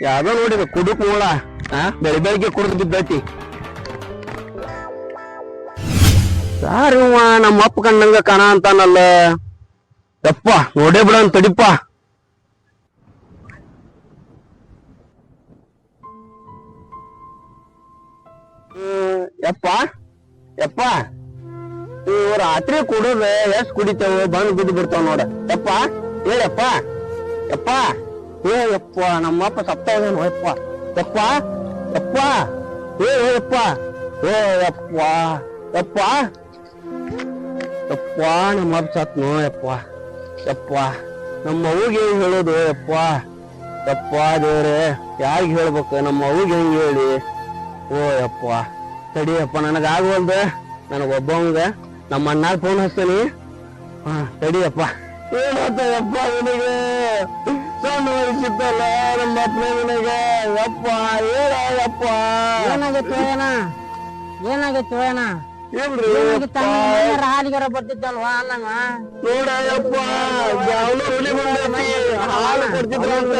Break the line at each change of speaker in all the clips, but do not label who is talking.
ಯಾವ್ದೋ ನೋಡಿದ ಕುಡುಕ್ ಮೂಳ. ಆ? ಬೆಳಿ ಬೆಳಿಗ್ಗೆ ಕುಡಿದು ಬಿದ್ದೈತಿ. ನಮ್ಮ ಅಪ್ಪ ಕಣ್ಣಂಗ ಕಣ ಅಂತಾನಲ್ಲ. ಯಪ್ಪ ನೋಡೇ ಬಿಡ ತಡಿಪ್ಪ. ಯಪ್ಪ ಯಪ್ಪ. ರಾತ್ರಿ ಕುಡಿದ ಎಷ್ಟ್ ಕುಡಿತೇವ, ಬಂದ್ ಬಿದ್ದು ಬಿಡ್ತಾವ ನೋಡ. ಯಪ್ಪ, ಹೇಳಪ್ಪ. ಯಪ್ಪ, ಏ, ಯಪ್ಪ, ನಮ್ಮಪ್ಪ ಹೋಗ್ಯಾನ ಯಪ್ಪ. ಯಪ್ಪ ಯಪ್ಪ, ಏ ಯಪ್ಪ ಏ, ಯಪ್ಪ ಯಪ್ಪ. ಯಪ್ಪ, ನಮ್ಮಪ್ಪ ಸತ್ನು ಯಪ್ಪ. ಯಪ್ಪ, ನಮ್ಮ ಅವ್ಗೆ ಹೆಂಗ್ ಹೇಳೋದು, ಯಪ್ಪ. ಯಪ್ಪ, ದೇವ್ರೆ, ಯಾರಿಗೆ ಹೇಳ್ಬೇಕು? ನಮ್ಮ ಅವ್ಗೆ ಹೆಂಗ್ ಹೇಳಿ? ಓ, ಯಪ್ಪ. ತಡಿಯಪ್ಪ ನನಗೆ ಆಗೋಲ್ದೆ. ನನಗ ಒಬ್ಬವಂಗ. ನಮ್ಮ ಅಣ್ಣಾಗ ಫೋನ್ ಹಚ್ತೀನಿ ಹಾ ತಡಿಯಪ್ಪ ಏನಾಯ್ತಯ್ಯಪ್ಪ ನಿನಗೆ ಸಣ್ಣ ವಯಸ್ಸಿದ್ದಲ್ಲ ನಮ್ಮ ಅಪ್ಪನ ನಿನಗೆ ಯಪ್ಪ ಹೇಳಯ್ಯಪ್ಪ
ಏನಾಗಿತ್ತು ಏನ ಏನಾಗಿತ್ತು ಏನ
ಏನ್ರಿ
ಏನಾಗಿತ್ತು
ಯಪ್ಪ?
ಹಾಲಿಗಾರ ಬರ್ತಿದ್ದಲ್ವಾ ಅನ್ನಂಗ
ನೋಡಯ್ಯಪ್ಪ ಜಾವನು ಹುಲಿ ಬಂದೈತಿ ಹಾಲು ಕೊಡ್ತಿದ್ರಂತ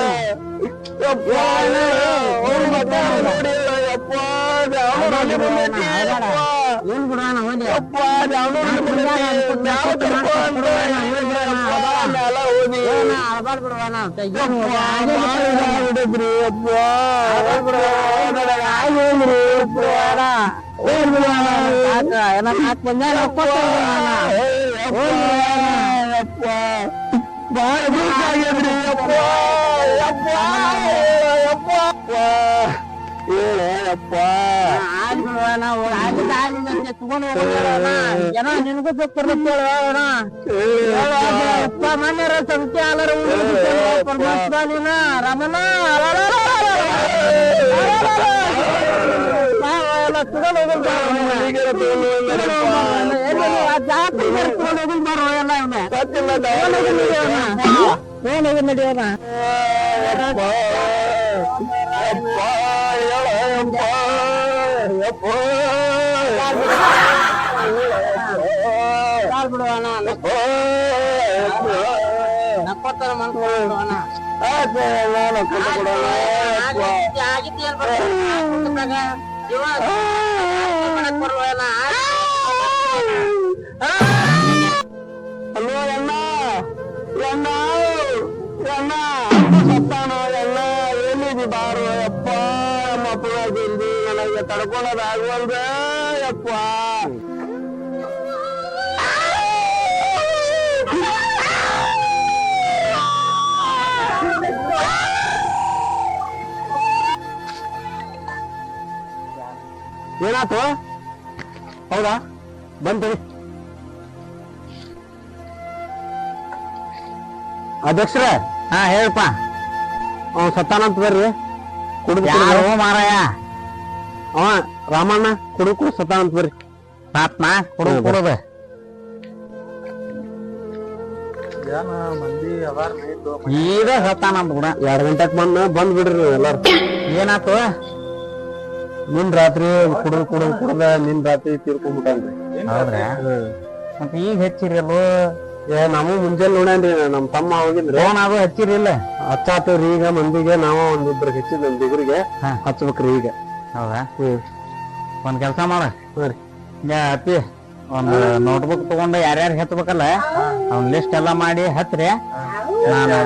ಯಪ್ಪ ಅವ್ರ ಮಕ್ಕ ನೋಡಿ ಯಪ್ಪ ಜಾವನು ಹುಲಿ ಬಂದೈತಿ ಯಪ್ಪ
ಏನ್ ಬಿಡೋಣ ಹೋಗಿ
ಯಪ್ಪ ಜಾವನು ಹುಲಿ ಬಂದೈತಿ ಮ್ಯಾಲ ಕರ್ಕೊಂಡ್ ಯಪ್ಪ ಮ್ಯಾಲ ಹೋಗಿ
ಅಳಬಾಡ್ ಬಿಡುವಣ
ಬಿಡಿದ್ರಿ ಯಪ್ಪ ನನಗೆ ಆಗೇನ್ರಿ ಯಪ್ಪ ಏನ್ ಬಿಡೋಣ
ಏನ ನಾಲ್ಕು ಮಂದಿ
ಯಪ್ಪ ಬಾಳ ಬೇಕಾಗ್ಯದ್ರಿ ಯಪ್ಪ ಯಪ್ಪ ಯಪ್ಪ ಹೇಳ ಯಪ್ಪ
ಆಗಿ ಬಿಡುವಣ ಆಗಿದ್ದ ಆಗಿದ್ದಂತೆ ತಗೊಂಡು ಹೋಗೋಣ ಏನೋ ನಿನಗೂ ಬೇಕಿರುತ್ತೆ ಹೇಳೋಣ ಅಪ್ಪ ಮನೆಯರ ಸಂಖ್ಯೆ ಅಲ್ಲರ ಪರಮಾತ್ಮ ನೀನ ರಮಣ ತಗೊಂಡು ಹೋಗಿ ನಡೆಯೋಣ ಕಾಲ್ ಬಿಡುವಣ
அப்பா அப்பா கால் போடுவானா நப்பத்தர மனசு போடுவானா ஆகித்தான் ತಡ್ಕೊಳ್ಳೋದಾಗವಲ್ದ ಯಪ್ಪ. ಏನಾಯ್ತು? ಹೌದಾ? ಬಂತು ಅಧ್ಯಕ್ಷರ?
ಹಾ ಹೇಳಪ್ಪ.
ಅವ ಸತ್ತಾನಂತ ಬರ್ರಿ. ಕುಡಿದು
ಮಾರಾಯ?
ಅವ ರಾಮಣ್ಣ ಕುಡಿದು. ಕುಡಿದು ಅಂತ ಬರ್ರಿ
ಪಾಪ್ನ ಕುಡು ಕುಡದ ಈಗ ಅಂತ ಕೂಡ.
ಎರಡ್ ಗಂಟೆಕ್ ಬಂದ್ ಬಂದ್ ಬಿಡ್ರಿ ನೀವು ಎಲ್ಲಾರು.
ಏನಾತು?
ನಿನ್ ರಾತ್ರಿ ಕುಡು ಕುಡು ಕುಡದ ನಿನ್ ರಾತ್ರಿ ತೀರ್ಕೊಂಡ್ಬಿಟ್ಟನ್ರಿ
ಹೌದ್ರಾ? ಮತ್ತೆ ಈಗ ಹೆಚ್ಚಿರಲ್ಲ
ಏ ನಮಗ್ ಮುಂಜಾನೆ ನೋಡ್ಯಾನ್ರಿ ನಮ್ ತಮ್ಮ ಹೋಗಿದ್ರಿ.
ಅದು ಹಚ್ಚಿರಿಲ್ಲ
ಹಚ್ಚಾತವ್ರಿ ಈಗ ಮಂದಿಗೆ ನಾವ ಒಂದಿಬ್ರಿಗೆ ಹಚ್ಚಿದ್
ಹಾ.
ಹಚ್ಬೇಕ್ರಿ ಈಗ.
ಹೌದಾ?
ಹ್ಮ್
ಒಂದ್ ಕೆಲಸ ಮಾಡ.
ಹಾ ರೀ
ಈಗ ಅಪ್ಪಿ ಒಂದು ನೋಟ್ಬುಕ್ ತಗೊಂಡು ಯಾರ್ಯಾರು ಹಚ್ಬೇಕಲ್ಲ ಅವ್ನ ಲಿಸ್ಟ್ ಎಲ್ಲ ಮಾಡಿ ಹತ್ರಿ. ನಾನು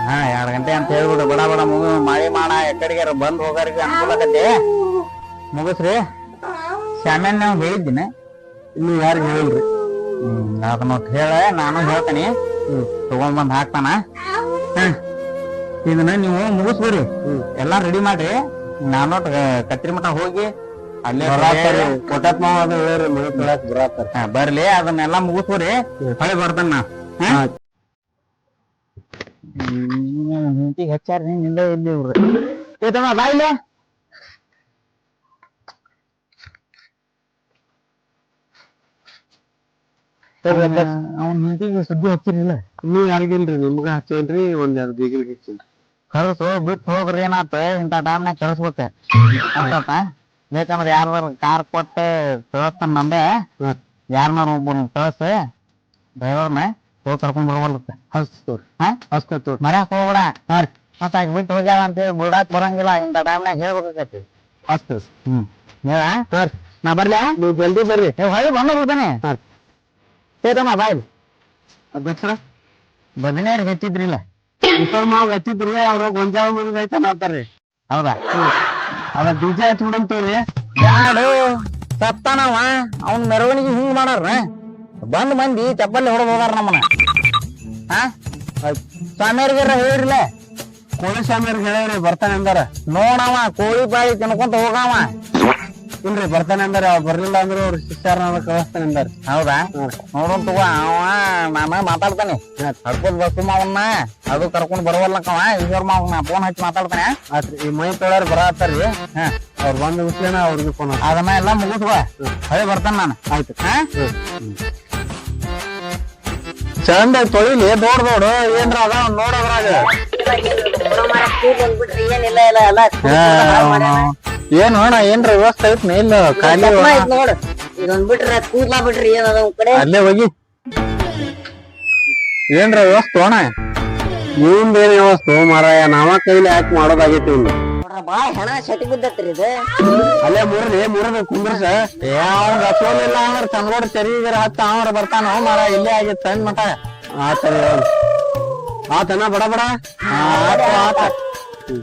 ಹಾ ಎರಡ್ ಗಂಟೆ ಅಂತ ಹೇಳ್ಬಿಡು. ಬಡ ಬಡ ಮುಗ ಮಳೆ ಮಾಡ ಎಕಡೆಗೆ ಬಂದ್ ಹೋಗಾರಿಗೆ ಅನುಕೂಲ ಆಗತ್ತೆ ಮುಗಿಸ್ರಿ. ಶಾಮ್ಯಾನ್ ನಾವು ಹೇಳಿದ್ದೀನಿ.
ಇನ್ನು ಯಾರು ಹೇಳ್ರಿ
ಹ್ಮ್ ಅದನ್ನ ಹೇಳ ನಾನು ಹೇಳ್ತೀನಿ. ತಗೊಂಡ್ ಬಂದ್ ಹಾಕ್ತಾನ. ಹ ಇದನ್ನ ನೀವು ಮುಗಿಸ್ಬಿಡ್ರಿ. ಎಲ್ಲಾ ರೆಡಿ ಮಾಡ್ರಿ. ನಾನು ಕತ್ರಿ ಮಠ ಹೋಗಿ ಅಲ್ಲೇ ಬರ್ಲಿ ಅದನ್ನೆಲ್ಲಾ ಮುಗಿಸ್ಬೋರಿ ಹೊಳೆ ಬರ್ತಾನ. ಹಿಂತಿಗೆ ಹಚ್ಚಾರ ನಿಂದ ಇಲ್ಲಿ ಇವ್ರು. ಏತಮ್ಮ ಬಾ ಇಲ್ಲ. ಅವ್ನ ಹಿಂತಿಗೆ ಸುದ್ದಿ ಹಚ್ಚಿರಿಲ್ಲ
ನೀವ್ ಯಾರಿಗಿಲ್ರಿ ನಿಮ್ಗ ಹಚ್ಚೇನ್ರಿ ಒಂದ್ ಎರಡು ಬೀಗಿಲ್ಗೆ ಹಚ್ಚೇನ್ರಿ
ಕಳ್ಸು ಬಿಟ್ಟು ಹೋಗ್ರಿ ಏನಾತ ಇಂತ ಟೈಮ್ನಾಗ ಕಳ್ಸ್ಬೇಕ ಅರ್ಥಾತ ಬೇಕಂದ್ರೆ ಯಾರ ಕಾರ್ ಕೊಟ್ಟು ಕಳಿಸ್ತಾನ
ಹಾ.
ಯಾರನ್ನಾರ ಒಬ್ಬನ ಕಳ್ಸ ಡ್ರೈವರ್ನ ಹೋಗಿ ಕರ್ಕೊಂಡ್ ಬರವಲ್ಲತ್ತ
ಹಸ್ತೋರಿ
ಹಾ?
ಹಸ್ತೋರಿ
ಮರ್ಯಾಕ್ ಹೋಗ್ಬೇಡ. ಹಾ ರೀ ಮತ್ತ ಆಕಿ ಬಿಟ್ಟು ಹೋಗ್ಯಾಳ ಅಂತ ಹೇಳಿ ಬಿಡಾಕ್ ಬರಂಗಿಲ್ಲ. ಇಂತ ಟೈಮ್ನಾಗ ಹೇಳ್ಬೇಕಾಗತಿ.
ಅಷ್ಟು
ಹ್ಮ್. ಹೇಳ
ಹಾ ರೀ
ನಾ ಬರ್ಲಿ?
ನೀವು ಜಲ್ದಿ ಬರ್ರಿ.
ಹೊಳ್ಳಿ ಬಂದ ಬಿಡ್ತಾನೆ
ಹಾ ರೀ
ಸೇತಮ್ಮ ಬಾಯ್. ಬದನೇರ್ ಹೆಚ್ಚಿದ್ರಿಲ್ಲ
ಇಬ್ಬರು ಮಾವು ಎತ್ತಿದ್ರು ಅವ್ರ ಗೊಂಜಾಳ ಮಂದಿ ಐತೆ ಅಂತಾರ್ರಿ
ಹೌದಾ?
ಅದ ಬೀಜ ಹಚ್ಬಿಡಂತವ್ರಿ
ಯಾಡು ಸತ್ತಾನವ ಅವ್ನ ಮೆರವಣಿಗೆ ಹಿಂಗ್ ಮಾಡಾರ ಬಂದ್ ಮಂದಿ ಚಪ್ಪಲ್ಲಿ ಹೊಡೆದ್ ಹೋಗಾರ ನಮ್ಮನ ಹಾ? ಸ್ವಾಮಿಯರ್ಗಾರ ಹೇಳಿರ್ಲ.
ಕೋಳಿ ಸ್ವಾಮಿಯವ್ರಿಗೆ ಹೇಳ್ರಿ ಬರ್ತಾನೆ ಅಂದಾರ.
ನೋಡವ ಕೋಳಿ ಬಾಯಿ ತಿನ್ಕೊಂತ ಹೋಗವ.
ಇಲ್ರಿ ಬರ್ತಾನೆ ಅಂದಾರ ಅವ್ ಬರ್ಲಿಲ್ಲ ಅಂದ್ರೆ ಅವ್ರ ಶಿಷ್ಯರನ್ನ ಕಳಿಸ್ತಾನೆ ಅಂದಾರ.
ಹೌದಾ? ನೋಡೋನ್ ತಗೋ ಅವ ನಾನ ಮಾತಾಡ್ತಾನೆ. ಹಡ್ಕೋದ್ ಬಸ್ಸು ಮಾವನ್ನ ಅದು ಕರ್ಕೊಂಡ್ ಬರವಲ್ಲಕ್ಕವ ಇವ್ರ ನಾ ಫೋನ್ ಹಚ್ಚಿ ಮಾತಾಡ್ತಾನೆ.
ಆತ್ರಿ ಈ ಮೈ ತೊಳಾರ್ ಬರತ್ತಾರ್ರಿ
ಹಾ.
ಅವ್ರು ಬಂದ ಬಿಟ್ಲೇನ ಅವ್ರಿಗೆ ಫೋನ್
ಅದನ್ನ ಎಲ್ಲ ಮುಗಿಸ್ಕೋ. ಹಳೆ ಬರ್ತಾನೆ ನಾನು.
ಆಯ್ತು
ಹಾ?
ಚಂದ ತೊಳಿಲಿ ದೊಡ್ಡ ದೊಡ್ಡ. ಏನ್ರ ಅದ ನೋಡೋದ್ರಾಗ
ಏನಿಲ್ಲ ಇಲ್ಲ ಎಲ್ಲ
ಏನು ಅಣ್ಣ ಏನ್ರ ವ್ಯವಸ್ಥೆ ಐತ್ನ ಇಲ್ಲ ಖಾಲಿ
ನೋಡು. ಇದೊಂದ್ ಬಿಟ್ರೆ ಕೂದ್ಲಾ ಬಿಟ್ರಿ ಏನದ ಒಂದ್ ಕಡೆ?
ಅಲ್ಲೇ ಹೋಗಿ. ಏನ್ರ ವ್ಯವಸ್ಥೆ ಅಣ್ಣ ಇವನ್ ಬೇರೆ ವ್ಯವಸ್ಥೆ ಮಾರಾಯ ನಾವ ಕೈಲಿ ಹಾಕಿ ಮಾಡೋದಾಗೈತಿ ಇವ್ನು.
ನೋಡ್ರ ಬಾ ಹೆಣ ಶಟಿ ಬಿದ್ದತ್ರಿ ಇದು.
ಅಲ್ಲೇ ಮುರ್ರಿ ಮುರ್ರಿ ಕುಂದ್ರಸ. ಏ ಅವ್ನ ಇಲ್ಲ ಅಂದ್ರೆ ಚಂದ್ರೋಡ್ ತೆರಿಗೆ ಹತ್ತ ಅವ್ರ ಬರ್ತಾನ ಮಾರ ಇಲ್ಲೇ ಆಗಿತ್ತು ಸಣ್ಣ ಮಟ ಆತರ ಆತನ ಬಡ ಬಡ. ಆತ ಆತ. ಹ್ಮ್.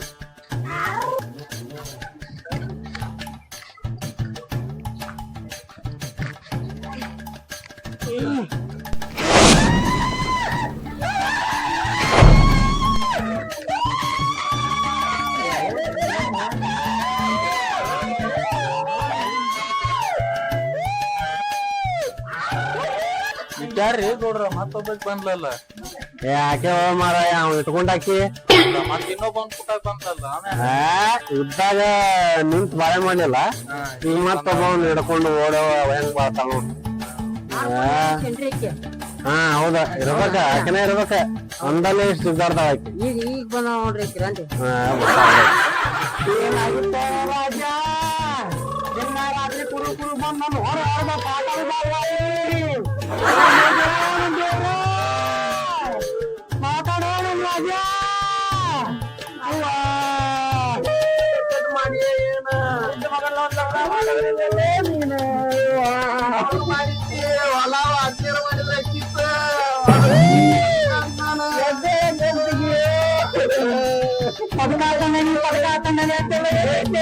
ಯಾರ್ರಿ ನೋಡ್ರ ಮತ್ತೊಬ್ಬಕ್ ಬಂದ್ಲಲ್ಲ.
ಏ ಆಕೆ ಮಾರಾಯ ಅವ್ನು ಇಟ್ಕೊಂಡಾಕಿ.
ಮತ್ ಇನ್ನೊಬ್ಬ ಪುಟ್ಟ ಬಂದ್ಲಲ್ಲ
ಆ, ಇದ್ದಾಗ ನಿಂತ್ ಬಾಳೆ ಮಾಡಿಲ್ಲ ಈಗ ಮತ್ತೊಬ್ಬ ಹಿಡ್ಕೊಂಡು ಓಡೋ ಹೆಂಗ್ ಬರ್ತಾವ ಹಾ ಹೌದ ಇರ್ಬೇಕ ಆಕೆನೇ ಇರ್ಬೇಕ ಒಂದಲ್ಲೇ ಇಷ್ಟು ಇದ್ದಾರ್ದಾಳ ಆಕಿ
ಈಗ ಈಗ ಬಂದ ನೋಡ್ರಿ ಕಿರಂತಿ
ಹಾ, ಗೊತ್ತಾಗ್ಲೇ.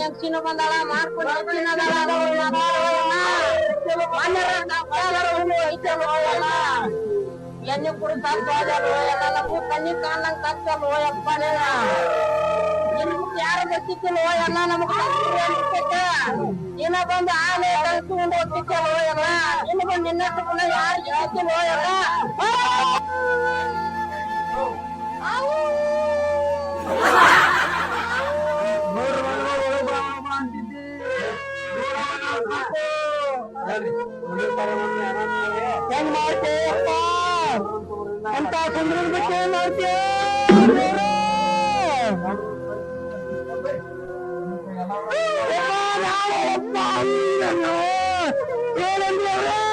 ಯಕ್ಷಿನ ಬಂದಾಳ ಮಾಡ್ಕೊಂಡು ಯಕ್ಷಿನ ಎಣ್ಣೆ ಕುಡಿ ಎಲ್ಲ ನಮಗೂ ಕಣ್ಣಿ ಯಾರು ಗೊತ್ತಿತ್ತಿಲ್ಲ ಎಲ್ಲ ಇನ್ನ ಬಂದು ಬಂದು ಯಾರು
ಹೆಂಗ್ ಮಾಡ್ತೀಯಪ್ಪ? ಅಂತ ಬಿಟ್ಟು ಮಾಡ್ತೀಯ? ¡Hermana! ¡Hermana! ¡Hermana!